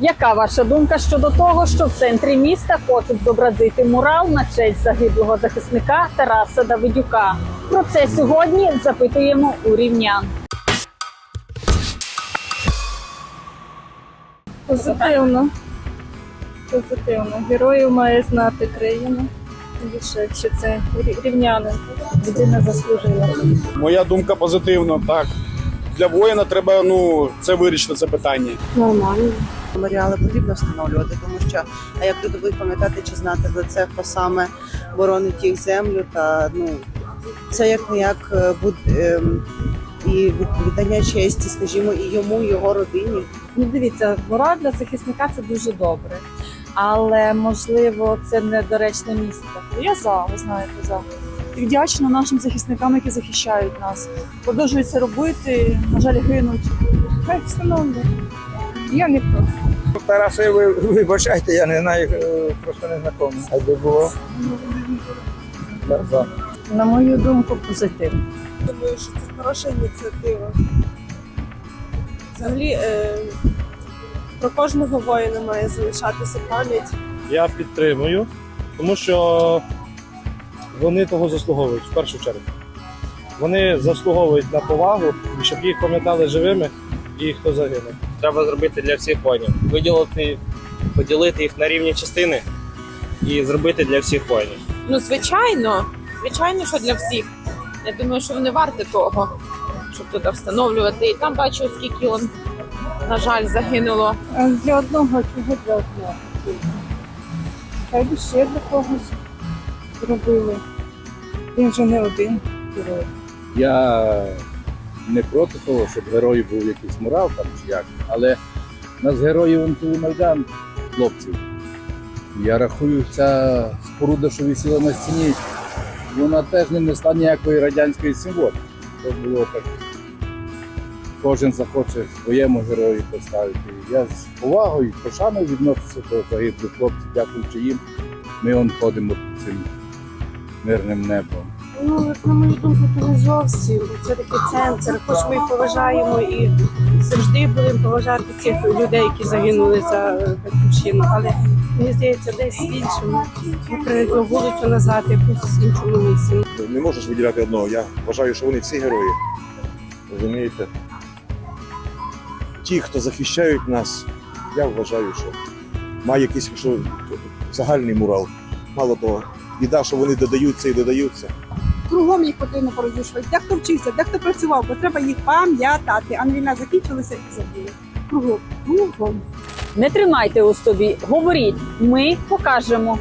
Яка ваша думка щодо того, що в центрі міста хочуть зобразити мурал на честь загиблого захисника Тараса Давидюка? Про це сьогодні запитуємо у рівнян. Позитивно. Позитивно. Героїв має знати країна. Більше, що це рі- рівнянин. Людина заслужила. Моя думка позитивна, так. Для воїна треба ну, це вирішити це питання. Нормально. Меморіали потрібно встановлювати, тому що а як люди будуть пам'ятати чи знати за це, хто саме боронить їх землю, та ну це як не як і віддання честі, скажімо, і йому, і його родині. Ну дивіться, мора для захисника це дуже добре. Але можливо це недоречне місце. Я за, ви знаєте, за. І вдячна нашим захисникам, які захищають нас. Продовжують це робити, на жаль, гинуть. Хай встановлюють. Я не проти. Тарасе, ви вибачайте, я не знаю, е, просто не знайомий. А би було. Так. На мою думку, позитивно. Думаю, що це хороша ініціатива. Взагалі, е, про кожного воїна має залишатися пам'ять. Я підтримую, тому що вони того заслуговують в першу чергу. Вони заслуговують на повагу, щоб їх пам'ятали живими і хто загинув. треба зробити для всіх воїнів. Виділити, поділити їх на рівні частини і зробити для всіх воїнів. Ну, звичайно, звичайно, що для всіх. Я думаю, що вони варті того, щоб тут встановлювати. І там бачу, скільки он, на жаль, загинуло. А для одного чого для одного. Хай би ще для когось зробили. Він же не один герой. Я не проти того, щоб герой був якийсь мурал там чи як, але у нас герої НТУ Майдан, хлопців. Я рахую, ця споруда, що висіла на стіні, вона теж не несла ніякої радянської символіки. Це було так. Кожен захоче своєму герою поставити. Я з повагою, пошаною відношуся до загиблих хлопців, дякуючи їм. Ми он ходимо під цим мирним небом. Ну, на мою думку, то не зовсім. Це такий центр, хоч ми їх поважаємо і завжди будемо поважати цих людей, які загинули за батьківщину. Але мені здається, десь в іншому. Наприклад, вулицю назад, якусь іншому місці. Не можеш виділяти одного. Я вважаю, що вони всі герої. Розумієте? Ті, хто захищають нас, я вважаю, що має якийсь що, загальний мурал. Мало того, біда, що вони додаються і додаються. Кругом їх потрібно порозрушувати. Дехто вчився, дехто працював, бо треба їх пам'ятати. А не війна закінчилася і забули. Кругом, кругом. Не тримайте у собі, говоріть, ми покажемо.